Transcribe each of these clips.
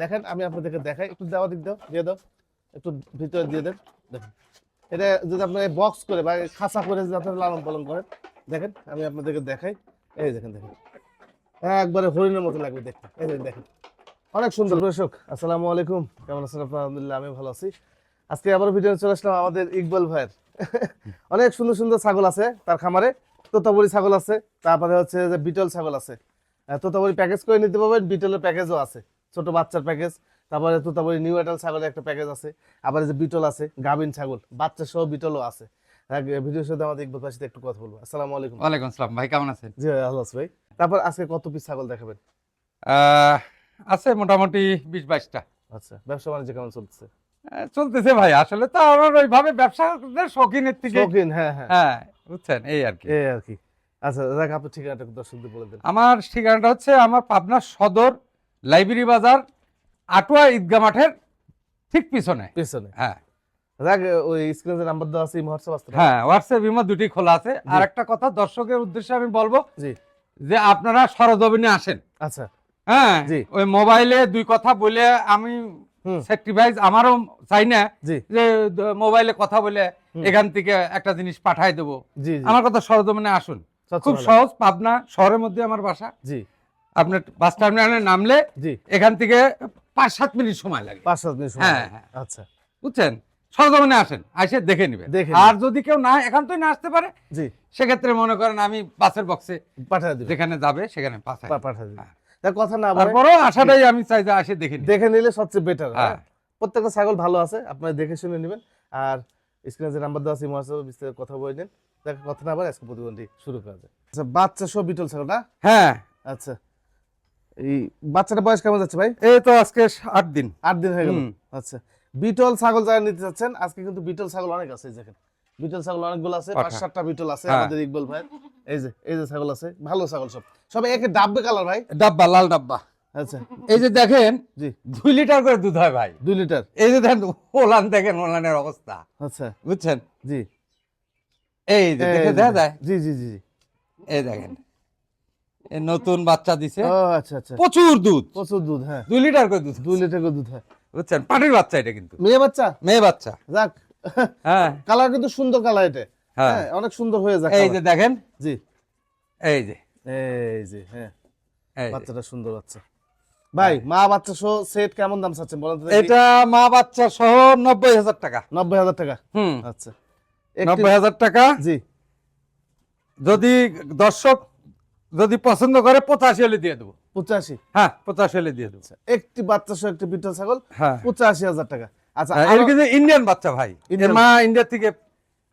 দেখেন আমি আপনাদেরকে দেখাই। একটু দেওয়া দিক দাও দিয়ে দাও। একটু ভিতরে দিয়ে দেন। দেখেন এটা যদি আপনার বক্স করে বা খাঁচা করে যদি আপনারা লালন পালন করেন দেখেন আমি আপনাদেরকে দেখাই। এই দেখেন দেখেন। একবারে হরিণের মতো লাগবে দেখতে। এই দেখেন দেখেন অনেক সুন্দর। দর্শক আসসালামু আলাইকুম। কেমন আছেন আপনার? আলহামদুলিল্লাহ আমি ভালো আছি। আজকে আবার ভিডিও চলে আসলাম আমাদের ইকবাল ভাইয়ের। অনেক সুন্দর সুন্দর ছাগল আছে তার খামারে। তোতাবড়ি ছাগল আছে তারপরে হচ্ছে যে বিটল ছাগল আছে। আহ, তোতাবড়ি প্যাকেজ করে নিতে পারবেন বিটলের প্যাকেজও আছে ছোট বাচ্চার প্যাকেজ তারপরে তোতাবড়ি নিউ এটাল ছাগলের একটা প্যাকেজ আছে আবার যে বিটল আছে গাভিন ছাগল বাচ্চা সহ বিটলও আছে। ভিডিওর সাথে আমাদের ইকবাল ভাইয়ের সাথে একটু কথা বলব। আসসালামু আলাইকুম। ওয়ালাইকুম আসসালাম ভাই কেমন আছেন? জি ভাই, ভালো আছি ভাই। তারপর আজকে কত পিস ছাগল দেখাবেন? আহ, আছে মোটামুটি বিশ বাইশটা। আচ্ছা ব্যবসা বাণিজ্য কেমন চলতেছে? চলতেছে ভাই আসলে তো আমার ওইভাবে ব্যবসার শৌখিনের থেকে শৌখিন হ্যাঁ হ্যাঁ। হ্যাঁ বুঝছেন? এই আর কি। এই আর কি। আচ্ছা দেখ আপনার ঠিকানাটা দর্শকদের বলে দেন। আমার ঠিকানাটা হচ্ছে আমার পাবনা সদর লাইব্রেরি বাজার আটোয়া ঈদগা মাঠের ঠিক পিছনে। পেছনে। হ্যাঁ। দেখ ওই স্ক্রিনে নাম্বার দেওয়া আছে হোয়াটসঅ্যাপ আসতে হ্যাঁ হোয়াটসঅ্যাপ বিমা দুটি খোলা আছে। আর একটা কথা দর্শকের উদ্দেশ্যে আমি বলব জি। যে আপনারা সরজমিনে আসেন। আচ্ছা। হ্যাঁ জি। ওই মোবাইলে দুই কথা বলে আমি স্যাক্রিফাইস আমারও চাই না যে মোবাইলে কথা বলে। এখান থেকে একটা জিনিস পাঠাই দেবো। আমার কথা সরজমিনে আসুন। খুব সহজ পাবনা শহরের মধ্যে আমার বাসা। জি। আপনার বাস টার্মিনালে নামলে জি। এখান থেকে পাঁচ সাত মিনিট সময় লাগে। পাঁচ সাত মিনিট হ্যাঁ, হ্যাঁ। আচ্ছা। বুঝছেন? সরজমিনে আসেন আসে দেখে নেবেন। আর যদি কেউ না একান্তই না আসতে পারে জি। সেক্ষেত্রে মনে করেন আমি বাসের বক্সে পাঠিয়ে দিবেন। যেখানে যাবে সেখানে পাঠাই পা- পাঠিয়ে দিবেন। হ্যাঁ। কথা না তারপরেও আশাটাই আমি চাই যে আসে দেখে দেখে নিলে সবচেয়ে বেটার হ্যাঁ। প্রত্যেকটা ছাগল ভালো আছে আপনারা দেখে শুনে নেবেন। আর স্ক্রিনে যে নাম্বার দেওয়া আছে হোয়াটসঅ্যাপে বিস্তারিত কথা বলে নিন। দেখ কথা না বলে আজকে প্রতিবন্ধী শুরু করা যায় আচ্ছা বাচ্চা সব বিটল ছাগল না? হ্যাঁ। আচ্ছা এই বাচ্চাটা বয়স কেমন যাচ্ছে ভাই? এই তো আজকে আট দিন। আট দিন হয়ে গেল। আচ্ছা বিটল ছাগল যারা নিতে চাচ্ছেন আজকে কিন্তু বিটল ছাগল অনেক আছে দেখেন। বিটল ছাগল অনেকগুলো আছে পাঁচ সাতটা বিটল আছে হ্যাঁ। আমাদের ইকবাল ভাই এই যে এই যে ছাগল আছে ভালো ছাগল সব। সব একে ডাব্বে কালার ভাই? ডাব্বা লাল ডাব্বা। আচ্ছা। এই যে দেখেন দুই লিটার করে দুধ হয় ভাই। দুই লিটার? এই যে দেখেন ওলান দেখেন ওলানের অবস্থা। আচ্ছা। বুঝছেন? জি। এই যে দেখে দেখা যায়? জি জি জি জি। এই দেখেন। নতুন বাচ্চা দিছে। আচ্ছা আচ্ছা। প্রচুর দুধ। প্রচুর দুধ হ্যাঁ। দুই লিটার করে দুধ। দুই লিটার করে দুধ হয়। বুঝছেন? পাটির বাচ্চা এটা কিন্তু। মেয়ে বাচ্চা? মেয়ে বাচ্চা। যাক। হ্যাঁ। কালার কিন্তু সুন্দর কালার এটা। হ্যাঁ। হ্যাঁ অনেক সুন্দর হয়ে যায় এই যে দেখেন। জি। এই যে। এই যে হ্যাঁ। বাচ্চাটা সুন্দর বাচ্চা। ভাই মা বাচ্চা সহ সেট কেমন দাম চাচ্ছেন বলেন তো এটা মা বাচ্চা সহ নব্বই হাজার টাকা। নব্বই হাজার টাকা? হুম। আচ্ছা। নব্বই হাজার টাকা? জি। যদি দর্শক যদি পছন্দ করে পঁচাশি হলে দিয়ে দেবো। পঁচাশি? হ্যাঁ পঁচাশি হলে দিয়ে দেবো। একটি বাচ্চা সহ একটি বিটল ছাগল হ্যাঁ। পঁচাশি হাজার টাকা। আচ্ছা হ্যাঁ, এর কিন্তু ইন্ডিয়ান বাচ্চা ভাই। মা ইন্ডিয়া থেকে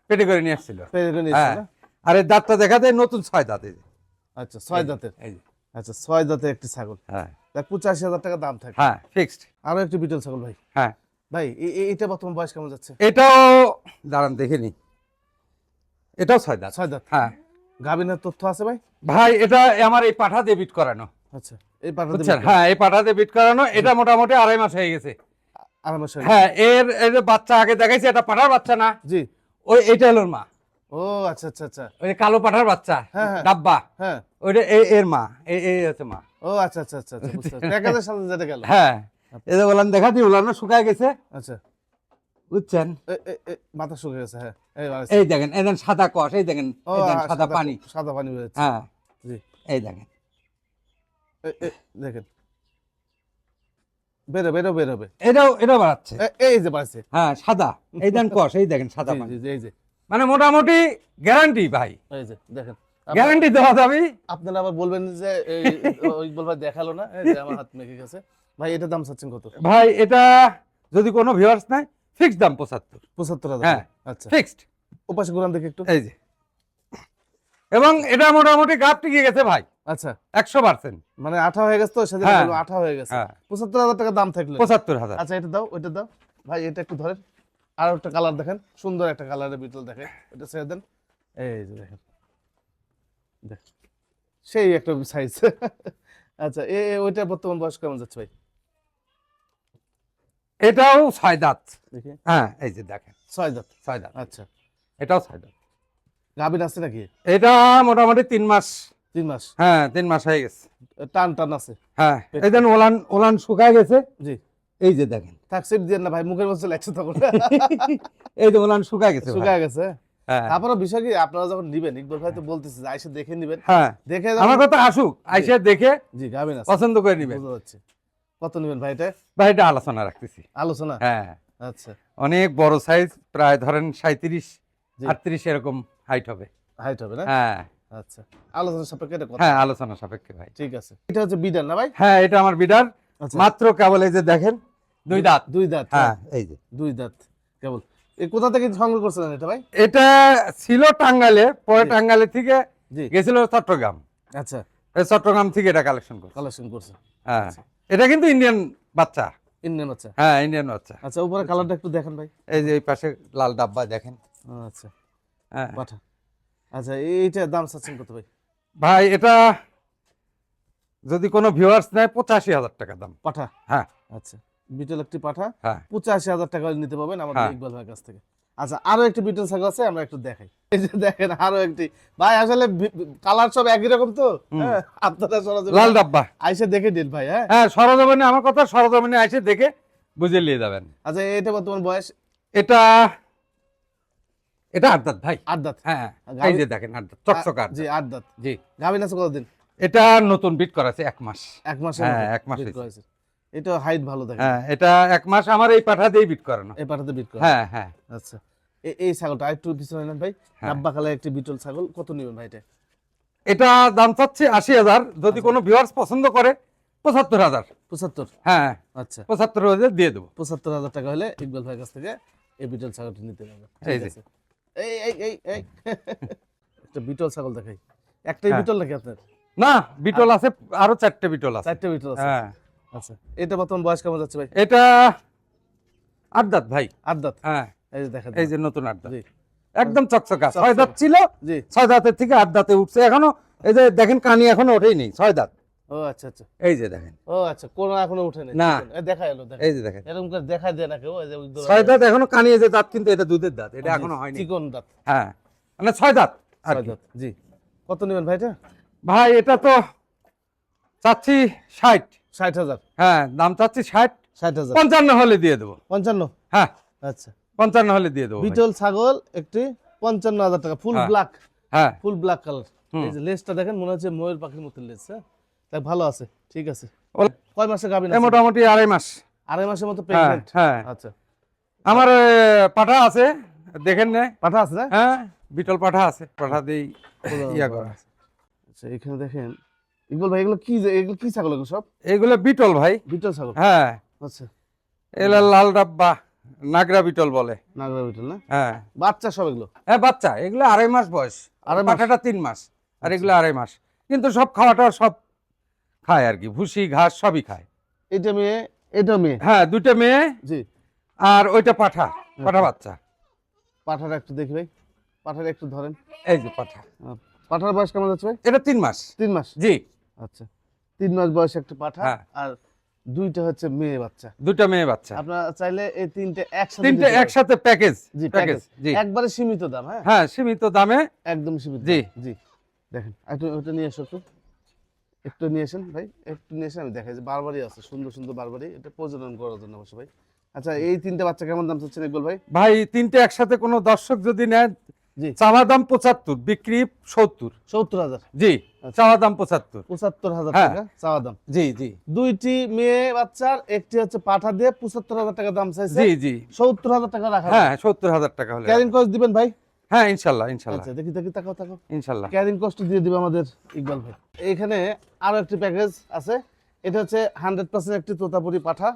পেটে করে নিয়ে আসছিল। পেয়ে করে নিয়েছে হ্যাঁ। না? আর এই দাঁতটা দেখা যায় নতুন ছয় দাঁত। আচ্ছা ছয় দাঁতের। এই যে। আচ্ছা ছয় দাঁতের একটি ছাগল। হ্যাঁ। পঁচাশি হাজার টাকা দাম থাকে। হ্যাঁ ফিক্সড আরও একটি বিটল ছাগল ভাই। হ্যাঁ। ভাই এটা বর্তমান বয়স কেমন যাচ্ছে? এটাও দাঁড়ান দেখে নি এটাও ছয় দাঁত। ছয় দাঁত। হ্যাঁ। গাভিনের তথ্য আছে ভাই? ভাই এটা আমার এই পাঠা দিয়ে বিট করানো। আচ্ছা এই পাটা বুঝছেন? হ্যাঁ এই পাঠা দিয়ে বিট করানো এটা মোটামুটি আড়াই মাস হয়ে গেছে। আরামের সঙ্গে হ্যাঁ এর এর যে বাচ্চা আগে দেখাইছে এটা পাঠার বাচ্চা না। জি। ওই এটা হলো মা। ও আচ্ছা আচ্ছা আচ্ছা। ওই কালো পাঠার বাচ্চা হ্যাঁ, হ্যাঁ। ডাব্বা। হ্যাঁ। ওইটা এই এর মা। এই হচ্ছে মা। ও আচ্ছা আচ্ছা আচ্ছা আচ্ছা প্যাকেজের সাথে যেটা গেল। হ্যাঁ। এই যে বললাম দেখা দিই উলানো শুকায় গেছে। আচ্ছা। বুঝছেন? মাথা শুকিয়ে গেছে হ্যাঁ। এই দেখেন এই দেখেন সাদা কষ এই দেখেন ও, এই দেখেন আ, সাদা পানি। সাদা পানি বেরোচ্ছে হ্যাঁ। জি। এই দেখেন। দেখেন। বেরো বেরো বেরোবে এটাও এটাও বাড়াচ্ছে। এই যে বাড়ছে। হ্যাঁ সাদা। এই দেন কষ এই দেখেন সাদা পানি। এই যে। মানে মোটামুটি গ্যারান্টি ভাই। এই যে দেখেন। গ্যারান্টি দেওয়া যাবে আপনারা আবার বলবেন যে ওই বলবা দেখাল না যে আমার হাত মেখে গেছে। ভাই এটা দাম চাচ্ছেন কত? ভাই এটা যদি কোনো ভিউয়ার্স নাই ফিক্সড দাম পঁচাত্তর। পঁচাত্তর হাজার হ্যাঁ। আচ্ছা। ফিক্সড ওপাশে ঘুরান দেখি একটু। এই যে। এবং এটা মোটামুটি গাপ টিকে গেছে ভাই। আচ্ছা। একশো পার্সেন্ট মানে আঠা হয়ে গেছে তো সেদিন হ্যাঁ। বলব আঠা হয়ে গেছে। হ্যাঁ। পঁচাত্তর হাজার টাকা দাম থাকলে। পঁচাত্তর হাজার। আচ্ছা এটা দাও ওইটা দাও। ভাই এটা একটু ধরেন। আর একটা কালার দেখেন। সুন্দর একটা কালারের বিটল দেখেন। এটা ছেড়ে দেন। এই যে দেখেন। দেখ সেই একটা সাইজ আচ্ছা এ ওইটা বর্তমান বয়স কেমন যাচ্ছে ভাই? এটাও ছয় দাঁত। হ্যাঁ এই যে দেখেন। ছয় দাঁত। ছয় দাঁত। আচ্ছা। এটাও ছয় দাঁত। গাভীর আছে নাকি? এটা মোটামুটি তিন মাস। তিন মাস। হ্যাঁ তিন মাস হয়ে গেছে। টান টান আছে। হ্যাঁ এই দেন ওলান ওলান শুকায় গেছে। জি। এই যে দেখেন। থাক সিট দিয়ে না ভাই মুখের মধ্যে লাগছে তখন। এই যে ওলান শুকায় গেছে। শুকায় গেছে। তারপরে বিষয় কি আপনারা যখন নিবেন ইকবাল ভাই তো বলতেছে যে আইসে দেখে নিবেন। হ্যাঁ। দেখে আমার কথা আসুক আইসে দেখে জি গাবেন পছন্দ করে নিবেন। বুঝতে পারছি। কত নিবেন ভাই এটা? ভাই এটা আলোচনা রাখতেছি। আলোচনা? হ্যাঁ। আচ্ছা। অনেক বড় সাইজ প্রায় ধরেন সাঁত্রিশ জি। আটত্রিশ এরকম হাইট হবে। হাইট হবে না? হ্যাঁ। আচ্ছা। আলোচনা সাপেক্ষে এটা কথা। হ্যাঁ আলোচনা সাপেক্ষে ভাই। ঠিক আছে। এটা হচ্ছে বিডার না ভাই? হ্যাঁ এটা আমার বিডার। আচ্ছা। মাত্র কেবল এই যে দেখেন দুই দাঁত। দুই দাঁত হ্যাঁ। এই যে। দুই দাঁত কেবল। কোথা থেকে সংগ্রহ করছিলেন এটা ভাই? এটা ছিল টাঙ্গালে পরে জি। টাঙ্গালে থেকে গেছিল চট্টগ্রাম। আচ্ছা। এই চট্টগ্রাম থেকে এটা কালেকশন করছে। কালেকশন করছে। হ্যাঁ। আচ্ছা। এটা কিন্তু ইন্ডিয়ান বাচ্চা। ইন্ডিয়ান বাচ্চা। হ্যাঁ ইন্ডিয়ান বাচ্চা। আচ্ছা উপরে কালারটা একটু দেখেন ভাই। এই যে এই পাশে লাল ডাব্বা দেখেন। আচ্ছা। হ্যাঁ। পাঠা আচ্ছা এইটা দাম চাচ্ছেন কত ভাই? ভাই এটা যদি কোনো ভিউয়ার্স নেয় পঁচাশি হাজার টাকা দাম। পাঠা হ্যাঁ। আচ্ছা। বিটল একটি পাঠা। হ্যাঁ। পঁচাশি হাজার টাকা নিতে পারবেন আমাদের হ্যাঁ। ইকবাল ভাইয়ের কাছ থেকে। আচ্ছা আরও একটি বিটল ছাগল আছে আমরা একটু দেখাই। এই যে দেখেন আরও একটি। ভাই আসলে কালার সব একই রকম তো? হ্যাঁ, আপনারা সরাসরি লাল ডাব্বা। আইসে দেখে দিন ভাই হ্যাঁ। হ্যাঁ সরজমিনে আমার কথা সরজমিনে এসে দেখে বুঝে নিয়ে যাবেন। আচ্ছা এটা বর্তমান বয়স? এটা এটা আট ভাই। আট হ্যাঁ এই যে দেখেন আট দাঁত চকচক জি। আট জি। গাভিন আছে কতদিন? এটা নতুন বিট করাছে এক মাস। এক মাস হ্যাঁ, এক মাস হয়েছে। এটা হাইট ভালো দেখেন। হ্যাঁ এটা এক মাস আমার এই পাঠা দিয়ে বিট করানো। এই পাঠাতে বিট করে হ্যাঁ হ্যাঁ। আচ্ছা। এই ছাগলটা আরেকটু পিছনে নেন ভাই। হ্যাঁ। ডাব্বা কালার একটি বিটল ছাগল কত নেবেন ভাই এটা? এটা দাম চাচ্ছে আশি হাজার। যদি। কোনো ভিউয়ার্স পছন্দ করে পঁচাত্তর হাজার। পঁচাত্তর? হ্যাঁ। আচ্ছা। পঁচাত্তর হাজার দিয়ে দেবো। পঁচাত্তর হাজার টাকা হলে ইকবাল ভাইয়ের কাছ থেকে এই বিটল ছাগলটি নিতে পারবেন এই ঠিক আছে। এই এই এই এই। একটা বিটল ছাগল দেখাই। একটাই হ্যাঁ। বিটল নাকি আপনার? না বিটল আছে আরও চারটে বিটল আছে। চারটে বিটল আছে। হ্যাঁ। আচ্ছা এটা বর্তমান বয়স কেমন যাচ্ছে ভাই? এটা আট দাঁত ভাই। আট দাঁত হ্যাঁ। এই যে দেখা এই যে নতুন আট একদম চকচকা। ছয় দাঁত ছিল জি। ছয় দাঁতের থেকে আট দাঁতে উঠছে। এখনও এই যে দেখেন কানি এখনও ওঠেই নেই ছয় দাঁত। ও আচ্ছা আচ্ছা। এই যে দেখেন। ও আচ্ছা কোন এখনও উঠে নেই। না। দেখা এলো এই যে দেখেন। এরকম করে দেখা দেয় না কেউ এই যে ছয় দাঁত এখনও কানি এই যে দাঁত কিন্তু এটা দুধের দাঁত এটা এখনও হয়নি। চিকন দাঁত। হ্যাঁ মানে ছয় দাঁত ছয় দাঁত জি। কত নেবেন ভাইটা ভাই এটা তো চাচ্ছি ষাট। ষাট হাজার। হ্যাঁ দাম চাচ্ছি ষাট। ষাট হাজার। পঞ্চান্ন হলে দিয়ে দেবো। পঞ্চান্ন? হ্যাঁ। আচ্ছা। পঞ্চান্ন হলে দিয়ে দেবো বিটল ছাগল একটি পঞ্চান্ন হাজার টাকা ফুল হ্যাঁ। ব্ল্যাক। হ্যাঁ। Full black colour. এই যে লেজটা দেখেন মনে হচ্ছে ময়ূর পাখির মতো লেজ হ্যাঁ? তাই ভালো আছে ঠিক আছে। কয় মাসে গাবিন এ মোটামুটি আড়াই মাস। আড়াই মাসের মতো প্রেগনেন্ট হ্যাঁ। আচ্ছা। আমার পাঠা আছে দেখেন না। পাঠা আছে না? হ্যাঁ বিটল পাঠা আছে পাঠা দিই ইয়া করা। আচ্ছা এখানে দেখেন ইকবাল ভাই এগুলো কি এগুলো কি ছাগল এগুলো সব? এগুলো বিটল ভাই। বিটল ছাগল? হ্যাঁ। আচ্ছা। এগুলো লাল ডাব্বা নাগরা বিটল বলে। নাগরা বিটল না? হ্যাঁ। বাচ্চা সব এগুলো? হ্যাঁ বাচ্চা। এগুলো আড়াই মাস বয়স। মাস? পাঠাটা তিন মাস আর এগুলো আড়াই মাস। কিন্তু সব খাওয়াটা সব খায় আর কি। ভুসি ঘাস সবই খায়। এটা মেয়ে এটা মেয়ে? হ্যাঁ দুটো মেয়ে জি। আর ওইটা পাঠা পাঠা বাচ্চা। পাঠাটা একটু দেখি ভাই। পাঠাটা একটু ধরেন। এই যে পাঠা। পাঠার বয়স কেমন যাচ্ছে ভাই? এটা তিন মাস। তিন মাস? জি। আচ্ছা। তিন মাস বয়স একটা পাঠা হ্যাঁ। আর দুইটা হচ্ছে মেয়ে বাচ্চা। দুটো মেয়ে বাচ্চা। আপনারা চাইলে এই তিনটে একসাথে তিনটে একসাথে প্যাকেজ জি প্যাকেজ জি। একবারে সীমিত দাম হ্যাঁ? হ্যাঁ সীমিত দামে। একদম সীমিত জি। জি। দেখেন একটু ওটা নিয়ে এসো একটু। একটু নিয়ে আসেন ভাই একটু নিয়ে এসে আমি দেখাই যে বারবারই আছে সুন্দর সুন্দর বারবারই। এটা প্রজনন করার জন্য অবশ্য ভাই। আচ্ছা এই তিনটে বাচ্চা কেমন দাম চাচ্ছেন ইকবাল ভাই? ভাই তিনটে একসাথে কোনো দর্শক যদি নেয় চাওয়া দাম পঁচাত্তর বিক্রি সত্তর। সত্তর হাজার। জি আচ্ছা। চাওয়া দাম পঁচাত্তর। পঁচাত্তর হাজার হ্যাঁ। টাকা চাওয়া দাম জি জি। দুইটি মেয়ে বাচ্চার একটি হচ্ছে পাঠা দিয়ে পঁচাত্তর হাজার টাকা দাম চাইছে। জি জি। সত্তর হাজার টাকা রাখা হ্যাঁ সত্তর হাজার টাকা হলে ক্যারিং কস্ট দিবেন ভাই? হ্যাঁ ইনশাল্লাহ ইনশাল্লাহ। আচ্ছা দেখি দেখি তাকাও তাকাও। ইনশাল্লাহ। ক্যারিং কস্ট দিয়ে দিবে আমাদের ইকবাল ভাই। এখানে আরও একটি প্যাকেজ আছে। এটা হচ্ছে হান্ড্রেড পার্সেন্ট একটি তোতাপুরি পাঠা।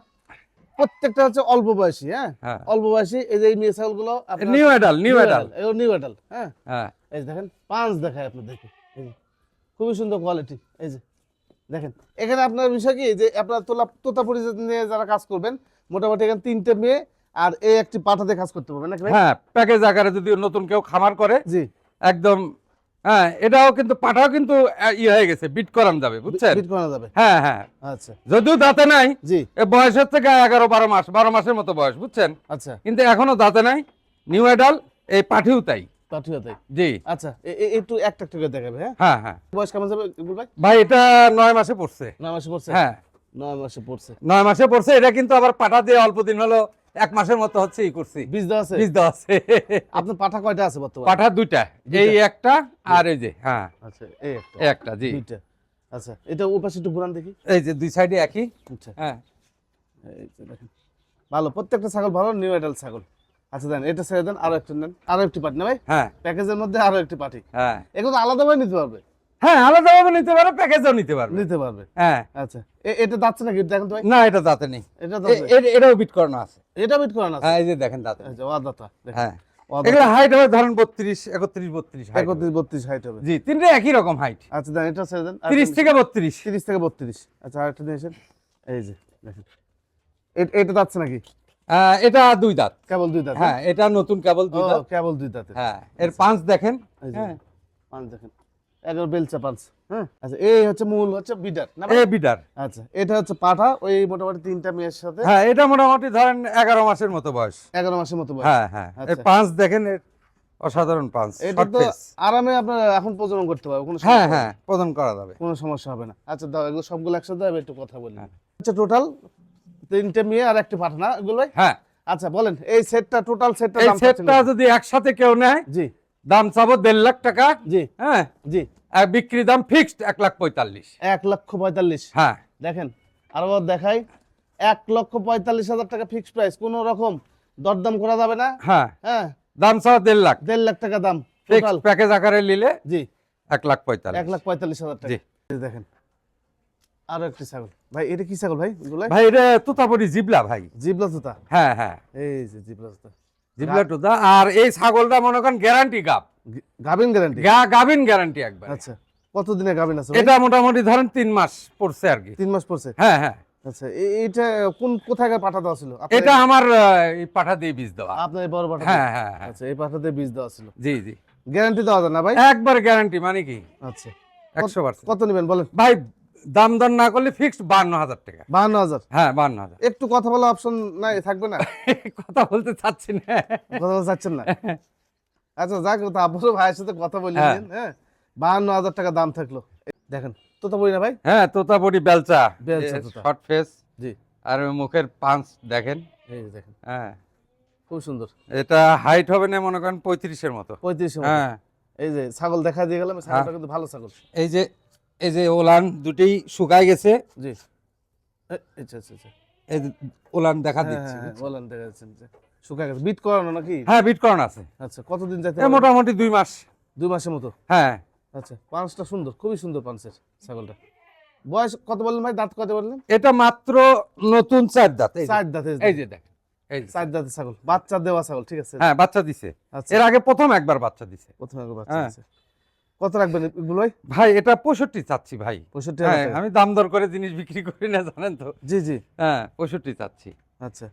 প্রত্যেকটা হচ্ছে অল্প বয়সী হ্যাঁ? হ্যাঁ। অল্প বয়সী এই যে এই মেয়ে ছাগলগুলো আপনার- নিউ অ্যাডাল নিউ অ্যাডাল এগুলো নিউ অ্যাডাল হ্যাঁ? হ্যাঁ। এই দেখেন পাঁচ দেখায় আপনার দেখে খুবই সুন্দর কোয়ালিটি এই যে। দেখেন এখানে আপনার বিষয় কি যে আপনার তোলা তোতাপুরি নিয়ে যারা কাজ করবেন মোটামুটি এখানে তিনটে মেয়ে আর এই একটি পাঠাতে কাজ করতে পারবেন নাকি ভাই? হ্যাঁ প্যাকেজ আকারে যদি নতুন কেউ খামার করে জি। একদম হ্যাঁ এটাও কিন্তু পাঠাও কিন্তু ইয়ে হয়ে গেছে বিট করানো যাবে বুঝছেন? বিট করা যাবে। হ্যাঁ হ্যাঁ। আচ্ছা। যদিও দাঁতে নাই জি। বয়স হচ্ছে গা এগারো বারো মাস বারো মাসের মতো বয়স বুঝছেন? আচ্ছা। কিন্তু এখনও দাঁতে নাই নিউ অ্যাডাল এই পাঠিও তাই। পাঠিয়ে তাই। জি। আচ্ছা একটু একটা একটা করে দেখাবে হ্যাঁ? হ্যাঁ হ্যাঁ। বয়স কেমন যাবে ভাই ভাই এটা নয় মাসে পড়ছে। নয় মাসে পড়ছে? হ্যাঁ। নয় মাসে পড়ছে। নয় মাসে পড়ছে এটা কিন্তু আবার পাঠা দিয়ে অল্প দিন হলো এক মাসের মতো হচ্ছে ই করছি। বীজ দেওয়া আছে? বীজ দেওয়া আছে। আপনার পাঠা কয়টা আছে বর্তমানে? পাঠা দুইটা। এই একটা আর এই যে হ্যাঁ। আচ্ছা এই একটা। একটা জি। দুইটা। আচ্ছা এটা ওর পাশে একটু ঘুরান দেখি। এই যে দুই সাইডে একই। আচ্ছা। হ্যাঁ। এই যে দেখেন। ভালো প্রত্যেকটা ছাগল ভালো নিউ এডাল ছাগল। আচ্ছা দেন এটা ছেড়ে দেন আরও একটা নেন। আরও একটি পাটি না ভাই? হ্যাঁ। প্যাকেজের মধ্যে আরও একটি পাটি হ্যাঁ। এগুলো আলাদাভাবে নিতে পারবে। হ্যাঁ আলাদাভাবে নিতে পারো প্যাকেজও নিতে পারবে। নিতে পারবে। হ্যাঁ। আচ্ছা এটা যাচ্ছে নাকি? দেখেন তো না এটা দাঁতে নেই। এটা এটাও বিট করানো আছে। এটা বিট করান আছে? হ্যাঁ এই যে দেখেন দাঁতে। আচ্ছা দাতা হ্যাঁ। এগুলো হাইট হবে ধরেন বত্রিশ একত্রিশ বত্রিশ height হবে। একত্রিশ বত্রিশ হাইট হবে। জি তিনটে একই রকম হাইট আচ্ছা দেন এটা ছেড়ে দেন। থেকে বত্রিশ। তিরিশ থেকে বত্রিশ। আচ্ছা আরেকটা নিয়ে এই যে দেখেন। এটা যাচ্ছে নাকি? এটা দুই দাঁত। কেবল দুই দাঁত হ্যাঁ? এটা নতুন কেবল দুই দাঁত। কেবল দুই দাঁতের। হ্যাঁ এর পাঁচ দেখেন। হ্যাঁ। পাঁচ দেখেন। এগারো বেলচা পাঁচ হ্যাঁ? আচ্ছা এই হচ্ছে মূল হচ্ছে বিডার না ভাই? বিডার। আচ্ছা এটা হচ্ছে পাঠা ওই মোটামুটি তিনটা মেয়ের সাথে। হ্যাঁ এটা মোটামুটি ধরেন এগারো মাসের মতো বয়স। এগারো মাসের মতো বয়স। হ্যাঁ হ্যাঁ আচ্ছা। পাঁচ দেখেন অসাধারণ পাঁচ এটা তো আরামে আপনার এখন প্রজনন করতে পারবে কোনো হ্যাঁ হ্যাঁ প্রদান করা যাবে। কোনো সমস্যা হবে না। আচ্ছা দাও এগুলো সবগুলো একসাথে হবে একটু কথা বলি। হ্যাঁ। আচ্ছা টোটাল তিনটে মেয়ে আর একটি পাঠা না এগুলোই? হ্যাঁ। আচ্ছা বলেন এই সেটটা টোটাল সেটটা এই দাম সেটটা যদি একসাথে কেউ নেয় জি। দাম চাবো দেড় লাখ টাকা। জি। হ্যাঁ? জি। আর বিক্রি দাম ফিক্সড এক লাখ পঁয়তাল্লিশ। এক লক্ষ পঁয়তাল্লিশ। হ্যাঁ। দেখেন আরও দেখাই এক লক্ষ পঁয়তাল্লিশ হাজার টাকা ফিক্সড প্রাইস কোনো রকম দরদাম করা যাবে না। হ্যাঁ। হ্যাঁ। দাম চাও দেড় লাখ। দেড় লাখ টাকা দাম টোটাল প্যাকেজ আকারে নিলে জি। এক লাখ পঁয়তাল্লিশ। এক লাখ পঁয়তাল্লিশ হাজার টাকা। জি। দেখেন আরও একটি ছাগল। ভাই এটা কি ছাগল ভাই? ভাই এটা তুতাপুরি জিবলা ভাই। জিবলা জুতা হ্যাঁ হ্যাঁ। এই যে জিবলা জুতা জিবলা আর এই ছাগলটা মনে করেন গ্যারান্টি গাব। গাবিন গ্যারান্টি গা গাবিন গ্যারান্টি একবার। আচ্ছা কতদিনে গাবিন আছে এটা মোটামুটি ধরেন তিন মাস পড়ছে আর কি। তিন মাস পড়ছে? হ্যাঁ হ্যাঁ। আচ্ছা এ- এইটা কোন কোথায় পাঠা দেওয়া ছিল? এটা আমার এই পাঠা দিয়ে বীজ দেওয়া। আপনার বড় পাঠা হ্যাঁ হ্যাঁ হ্যাঁ। আচ্ছা এই পাঠাতে বীজ দেওয়া ছিল। জি জি। গ্যারান্টি দেওয়া যায় না ভাই? একবার গ্যারান্টি মানে কি? আচ্ছা। একশো পার্সেন্ট কত নেবেন বলেন? ভাই দাম দর না করলে ফিক্সড বান্ন হাজার টাকা। বাহান্ন হাজার? হ্যাঁ বান্ন হাজার। একটু কথা বলা অপশন নাই থাকবে না? কথা বলতে চাচ্ছি না। কথা বলতে চাচ্ছেন না? আচ্ছা যাক তারপরে ভাইয়ের সাথে কথা বলি হ্যাঁ। হ্যাঁ? বাহান্ন হাজার টাকা দাম থাকল। দেখেন না ভাই? হ্যাঁ বেলচা। বেলচা শর্ট ফেস জি। আর মুখের পাঁচ দেখেন। এই দেখেন। হ্যাঁ। খুব সুন্দর। এটা হাইট হবে না মনে করেন পঁয়ত্রিশের মতো। পঁয়ত্রিশ হ্যাঁ। এই যে ছাগল দেখা দিয়ে গেলাম ছাগলটা কিন্তু ভালো ছাগল। এই যে এই যে ওলান দুটি শুকায় গেছে। জি। আচ্ছা আচ্ছা আচ্ছা। এই ওলান দেখা হ্যাঁ, দিচ্ছে। হ্যাঁ, হ্যাঁ, দেখা যাচ্ছে যে গেছে। বিট করানো নাকি? হ্যাঁ বিট করানো আছে। আচ্ছা কতদিন মোটামুটি দুই মাস। দুই মাসের মতো? হ্যাঁ। আচ্ছা পাঁচটা সুন্দর খুবই সুন্দর পাঁচের ছাগলটা। বয়স কত বললেন ভাই? দাঁত কত বললেন? এটা মাত্র নতুন চার দাঁত চার দাঁতে এই যে যে। চার দাঁতের ছাগল বাচ্চা দেওয়া ছাগল ঠিক আছে? হ্যাঁ বাচ্চা দিছে। আচ্ছা। এর আগে প্রথম একবার বাচ্চা দিছে। প্রথমে একবার বাচ্চা হ্যাঁ। কত রাখবেন এগুলো ভাই এটা পঁয়ষট্টি চাচ্ছি ভাই। পঁয়ষট্টি হ্যাঁ? আমি দাম দর করে জিনিস বিক্রি করি না জানেন তো? জি জি। হ্যাঁ পঁয়ষট্টি চাচ্ছি। আচ্ছা।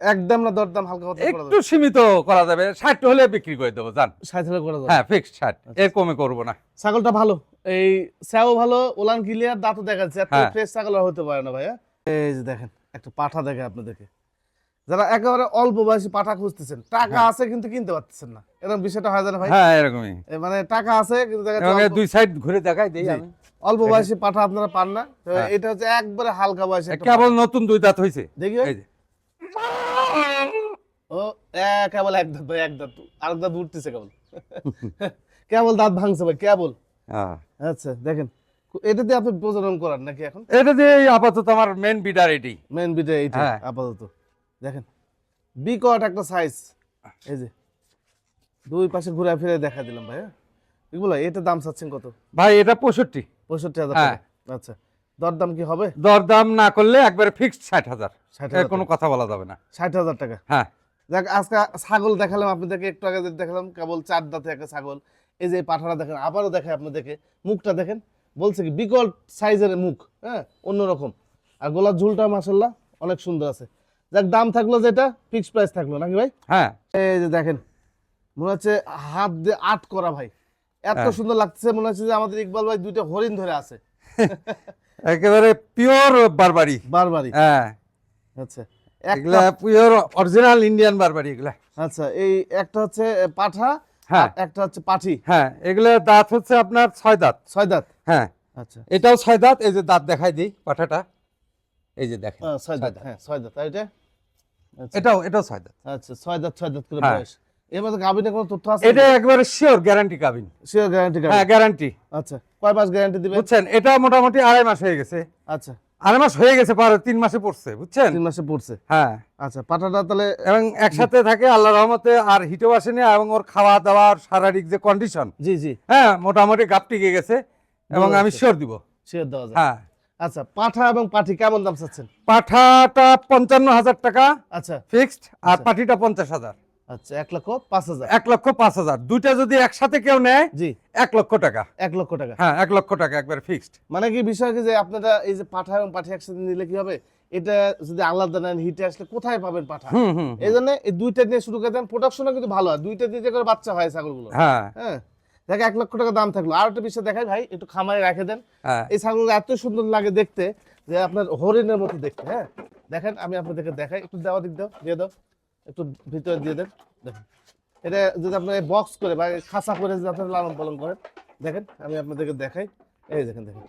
একদম না দরদাম হালকা কথা একটু সীমিত করা যাবে। ষাট হলে বিক্রি করে দেবো জান। ষাট করা যাবে হ্যাঁ ফিক্সড ষাট। আচ্ছা। এর কমে করব না। ছাগলটা ভালো? এই স্যাও ভালো ওলান ক্লিয়ার দাঁতও দেখা যাচ্ছে এত হ্যাঁ। ফ্রেশ ছাগল হতে পারে না ভাইয়া। এই যে দেখেন একটা পাঠা দেখে আপনাদেরকে। যারা একেবারে অল্প বয়সী পাঠা খুঁজতেছেন টাকা হ্যাঁ। আছে কিন্তু কিনতে পারতেছেন না। এরকম বিষয়টা হয় না ভাই? হ্যাঁ এরকমই। মানে টাকা আছে কিন্তু দুই সাইড ঘুরে দেখাই দিই আমি। অল্প বয়সী পাঠা আপনারা পান না। হ্যাঁ। এটা হচ্ছে একবারে হালকা বয়সী কেবল নতুন দুই দাঁত হয়েছে দেখি। ও এ, কেবল এক দাঁত ভাই এক দাঁত। আর দাঁত উঠতেছে কেবল। কেবল দাঁত ভাঙছে ভাই কেবল। হ্যাঁ। আচ্ছা দেখেন। এটা দিয়ে আপনি প্রজনন করান নাকি এখন? এটা দিয়ে আপাতত আমার মেন বিডার এটি। মেন বিটে এইটা হ্যাঁ। আপাতত। দেখেন বিকট একটা সাইজ এই যে দুই পাশে ঘুরে ফিরে দেখা দিলাম ভাই হ্যাঁ? এগুলো এটা দাম চাচ্ছেন কত? ভাই এটা পঁয়ষট্টি। পঁয়ষট্টি হাজার হ্যাঁ। আচ্ছা দরদাম কি হবে? দরদাম না করলে একবারে ফিক্সড ষাট হাজার। ষাট হাজার কোনো কথা বলা যাবে না। ষাট হাজার টাকা। হ্যাঁ। দেখ আজকে ছাগল দেখালাম আপনাদেরকে একটু আগে দেখালাম কেবল চার দাঁতে একটা ছাগল। এই যে পাঠাটা দেখেন আবারও দেখায় আপনাদেরকে মুখটা দেখেন বলছে কি বিকল সাইজের মুখ হ্যাঁ? অন্যরকম। আর গোলার ঝুলটা মাসাল্লাহ অনেক সুন্দর আছে। যাক দাম থাকল যেটা ফিক্সড প্রাইস থাকল নাকি ভাই? হ্যাঁ। এই যে দেখেন মনে হচ্ছে হাত দিয়ে আট করা ভাই। এত হ্যাঁ। সুন্দর লাগছে মনে হচ্ছে যে আমাদের ইকবাল ভাই দুইটা হরিণ ধরে আছে। একেবারে পিওর বারবারি। বারবারই হ্যাঁ। আচ্ছা এগুলা পিওর অরিজিনাল ইন্ডিয়ান বারবারি এগুলা। আচ্ছা এই একটা হচ্ছে পাঠা হ্যাঁ। একটা হচ্ছে পাঠি। হ্যাঁ এগুলো দাঁত হচ্ছে আপনার ছয় দাঁত। ছয় দাঁত? হ্যাঁ। আচ্ছা। এটাও ছয় দাঁত এই যে দাঁত দেখাই দিই পাঠাটা। এই যে দেখেন ছয় দাঁত দাঁত। হ্যাঁ ছয় দাঁত এটা আচ্ছা, এটাও এটাও ছয় দাঁত। আচ্ছা ছয় দাঁত ছয় দাঁত করে হ্যাঁ। বয়স। এর মধ্যে কোনো তথ্য আছে? এটা একবারে শিওর গ্যারান্টি শিওর গ্যারান্টি হ্যাঁ গ্যারান্টি আচ্ছা কয় মাস গ্যারান্টি দিবেন? বুঝছেন এটা মোটামুটি আড়াই মাস হয়ে গেছে। আচ্ছা। আড়াই মাস হয়ে গেছে পার তিন মাসে পড়ছে বুঝছেন? তিন মাসে পড়ছে। হ্যাঁ। আচ্ছা পাঠাটা তাহলে এবং একসাথে থাকে আল্লাহ রহমতে আর হিটেও আসেনি এবং ওর খাওয়া দাওয়ার শারীরিক যে কন্ডিশন জি জি। হ্যাঁ মোটামুটি গাপ টিকে গেছে এবং আমি শিওর দিব। শিওর দেওয়া যায়। হ্যাঁ। আচ্ছা পাঠা এবং পাঠি কেমন দাম চাচ্ছেন? পাঠাটা পঞ্চান্ন হাজার টাকা আচ্ছা। ফিক্সড আর আচ্ছা। পাঠিটা পঞ্চাশ হাজার। আচ্ছা এক লক্ষ পাঁচ হাজার। এক লক্ষ পাঁচ হাজার। দুইটা যদি একসাথে কেউ নেয় জি। এক লক্ষ টাকা। এক লক্ষ টাকা। হ্যাঁ এক লক্ষ টাকা একবার ফিক্সড। মানে কি বিষয় কি যে আপনারা এই যে পাঠা এবং পাঠি একসাথে নিলে কি হবে? এটা যদি আলাদা নেন হিটে আসলে কোথায় পাবেন পাঠা? এই জন্য এই দুইটা দিয়ে শুরু করে দেন প্রোডাকশনও কিন্তু ভালো। হয় দুইটা দিয়ে করে বাচ্চা হয় ছাগলগুলো। হ্যাঁ। হ্যাঁ। দেখে এক লক্ষ টাকা দাম থাকল। আর একটা বিষয় দেখাই ভাই একটু খামারে রেখে দেন। হ্যাঁ। এই ছাগলগুলো এত সুন্দর লাগে দেখতে যে আপনার হরিণের মতো দেখতে হ্যাঁ? দেখেন আমি আপনাদেরকে দেখাই। একটু দেওয়া দিক দাও দিয়ে দাও। একটু ভিতরে দিয়ে দেন। দেখেন। এটা যদি আপনার বক্স করে বা খাঁচা করে যদি আপনার লালন পালন করেন দেখেন আমি আপনাদেরকে দেখাই। এই দেখেন দেখেন।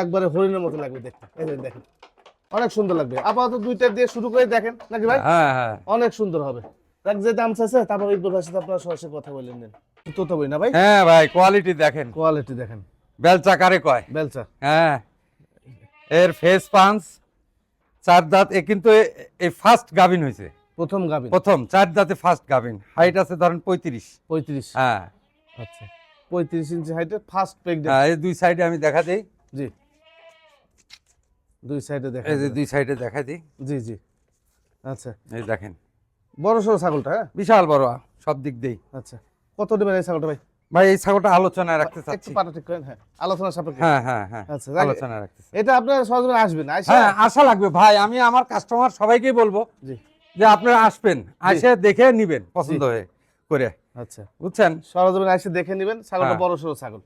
একবারে হরিণের মতো লাগবে দেখতে। এই দেখেন দেখেন অনেক সুন্দর লাগবে। আপাতত দুইটা দিয়ে শুরু করে দেখেন নাকি ভাই? হ্যাঁ হ্যাঁ। অনেক সুন্দর হবে। দেখ যে দাম চাইছে তারপর ওই ভাইয়ের সাথে আপনারা সরাসরি কথা বলে নেন। তো তো বই না ভাই? হ্যাঁ ভাই কোয়ালিটি দেখেন। কোয়ালিটি দেখেন। বেলচা কারে কয়? বেলচা। হ্যাঁ। এর ফেস পাঞ্চ চার দাঁত এ কিন্তু এই ফার্স্ট গাভিন হয়েছে। প্রথম গাবিন প্রথম চার দাঁতে ফার্স্ট গাভিন। হাইট আছে ধরেন পঁয়ত্রিশ। পঁয়ত্রিশ। হ্যাঁ। আচ্ছা। পঁয়ত্রিশ ইঞ্চি হাইটের ফার্স্ট প্রেগনেন্ট হ্যাঁ, এই দুই সাইডে আমি দেখা দিই। জি। দুই সাইডে দেখা এই যে দুই সাইডে দেখা দিই। জি জি। আচ্ছা। এই দেখেন। বড় সড়ো ছাগলটা হ্যাঁ? বিশাল বড় সব দিক দিয়েই। আচ্ছা। কত নেবেন এই ছাগলটা ভাই? ভাই এই ছাগলটা আলোচনায় রাখতে একটু পাটা ঠিক করেন হ্যাঁ আলোচনা সাপেক্ষে। হ্যাঁ হ্যাঁ হ্যাঁ আচ্ছা, যাক- আলোচনায় রাখতে এটা আপনার সহজে আসবেন হ্যাঁ আশা লাগবে। ভাই আমি আমার কাস্টমার সবাইকেই বলব জি। যে আপনারা আসবেন আসে দেখে নিবেন পছন্দ হয়ে করে। আচ্ছা। বুঝছেন? সরজমিন এসে দেখে নেবেন ছাগলটা হ্যাঁ। বড় সরো ছাগল।